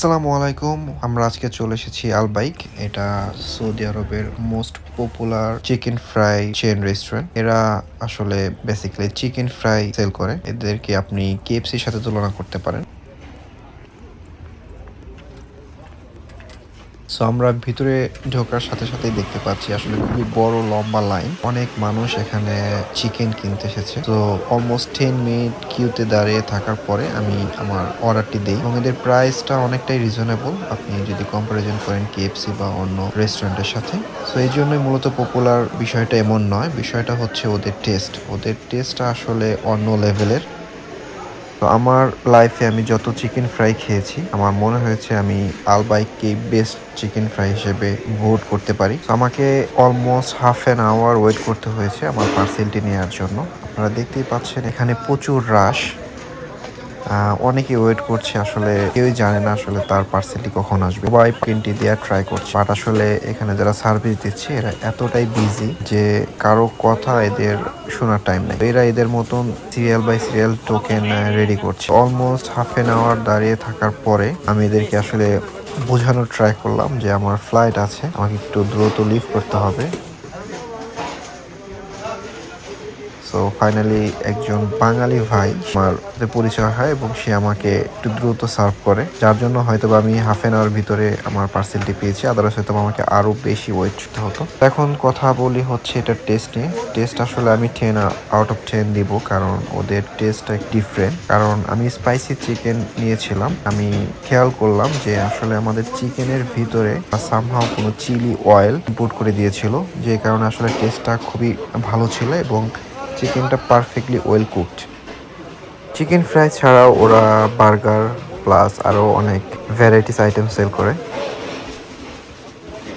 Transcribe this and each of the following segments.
আসসালামু আলাইকুম। আমরা আজকে চলে এসেছি আলবাইক। এটা সৌদি আরবের most popular chicken fry chain restaurant. এরা আসলে বেসিক্যালি চিকেন ফ্রাই সেল করে। এদেরকে আপনি কেএফসির সাথে তুলনা করতে পারেন। সো আমরা ভিতরে ঢোকার সাথে সাথেই দেখতে পাচ্ছি আসলে খুবই বড় লম্বা লাইন অনেক মানুষ এখানে চিকেন কিনতে এসেছে। তো অলমোস্ট টেন মিনিট কিউতে দাঁড়িয়ে থাকার পরে আমি আমার অর্ডারটি দিই। এবং এদের প্রাইসটা অনেকটাই রিজনেবল আপনি যদি কম্পারিজন করেন কেএফসি বা অন্য রেস্টুরেন্টের সাথে। সো এই জন্যই মূলত পপুলার বিষয়টা এমন নয়। বিষয়টা হচ্ছে ওদের টেস্ট ওদের টেস্টটা আসলে অন্য লেভেলের তো আমার লাইফে আমি যত চিকেন ফ্রাই খেয়েছি, আমার মনে হয়েছে আমি আলবাইককে বেস্ট চিকেন ফ্রাই হিসেবে ভোট করতে পারি। আমাকে almost half an hour wait করতে হয়েছে আমার পার্সেলটি নেওয়ার জন্য। আপনারা দেখতেই পাচ্ছেন এখানে প্রচুর রাশ অনেকে ওয়েট করছে, আসলে কেউই জানে না আসলে তার পার্সেলটি কখন আসবে। সবাই প্রিন্টটি দেওয়ার ট্রাই করছে। বাট আসলে এখানে যারা সার্ভিস দিচ্ছে, এরা এতটাই বিজি যে কারও কথা এদের শোনার টাইম নেই। এরা এদের মতন serial by serial token ready করছে। অলমোস্ট হাফ এন আওয়ার দাঁড়িয়ে থাকার পরে আমি এদেরকে আসলে বোঝানোর ট্রাই করলাম যে আমার ফ্লাইট আছে, আমাকে একটু দ্রুত লিভ করতে হবে। সো ফাইনালি একজন বাঙালি ভাই আমার পরিচয় হয় এবং সে আমাকে একটু দ্রুত সার্ভ করে, যার জন্য হয়তো আমি হাফ এন আওয়ার ভিতরে আমার পার্সেলটি পেয়েছি আদারস হয়তো আমাকে আরও বেশি ওয়েট হতো। এখন কথা বলি হচ্ছে এটা টেস্ট নিয়ে। টেস্ট আসলে আমি টেন আউট অফ টেন দিব, কারণ ওদের টেস্টটা ডিফারেন্ট কারণ আমি স্পাইসি চিকেন নিয়েছিলাম। আমি খেয়াল করলাম যে আসলে আমাদের চিকেনের ভিতরে সামহাও কোনো চিলি অয়েল ইম্পোর্ট করে দিয়েছিল, যে কারণে আসলে টেস্টটা খুবই ভালো ছিল এবং চিকেনটা perfectly well cooked chicken fry ছাড়াও ওরা বার্গার প্লাস আরও অনেক ভ্যারাইটিস আইটেম সেল করে।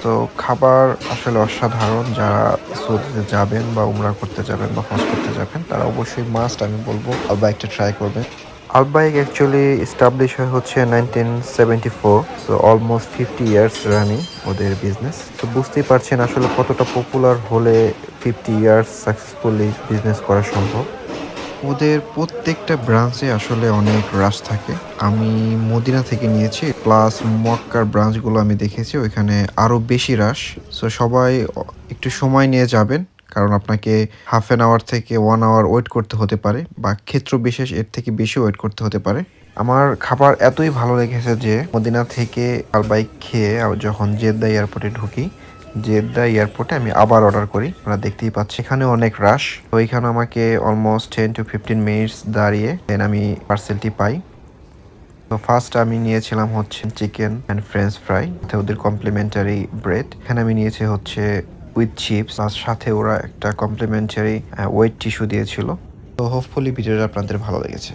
তো খাবার আসলে অসাধারণ, যারা সৌদিতে যাবেন বা উমরা করতে যাবেন বা হজ করতে যাবেন, তারা অবশ্যই মাস্ট আমি বলব আলবাইকটা ট্রাই করবেন। আলবাইক অ্যাকচুয়ালি এস্টাবলিশ হয়ে হচ্ছে nineteen seventy four so almost fifty years running ওদের বিজনেস তো বুঝতেই পারছেন আসলে কতটা পপুলার হলে ফিফটি ইয়ার্স সাকসেসফুলি বিজনেস করা সম্ভব। ওদের প্রত্যেকটা ব্রাঞ্চে আসলে অনেক রাশ থাকে। আমি মদিনা থেকে নিয়েছি প্লাস মক্কার ব্রাঞ্চগুলো আমি দেখেছি, ওইখানে আরও বেশি রাশ সো সবাই একটু সময় নিয়ে যাবেন। কারণ আপনাকে হাফ অ্যান আওয়ার থেকে ওয়ান আওয়ার ওয়েট করতে হতে পারে বা ক্ষেত্র বিশেষ এর থেকে বেশি ওয়েট করতে হতে পারে। আমার খাবার এতই ভালো লেগেছে যে মদিনা থেকে আর বাইক খেয়ে যখন জেদ্দা এয়ারপোর্টে ঢুকি, জেদ্দা এয়ারপোর্টে আমি আবার অর্ডার করি। আপনারা দেখতেই পাচ্ছি এখানে অনেক রাশ তো এখানে আমাকে almost ten to fifteen minutes দাঁড়িয়ে দেন আমি পার্সেলটি পাই। তো ফার্স্ট আমি নিয়েছিলাম হচ্ছে চিকেন অ্যান্ড ফ্রেঞ্চ ফ্রাই ওদের কমপ্লিমেন্টারি ব্রেড এখানে আমি নিয়েছি হচ্ছে উইথ চিপস তার সাথে ওরা একটা কমপ্লিমেন্টারি ওয়েট টিস্যু দিয়েছিল। তো হোপফুলি ভিডিওটা আপনাদের ভালো লেগেছে।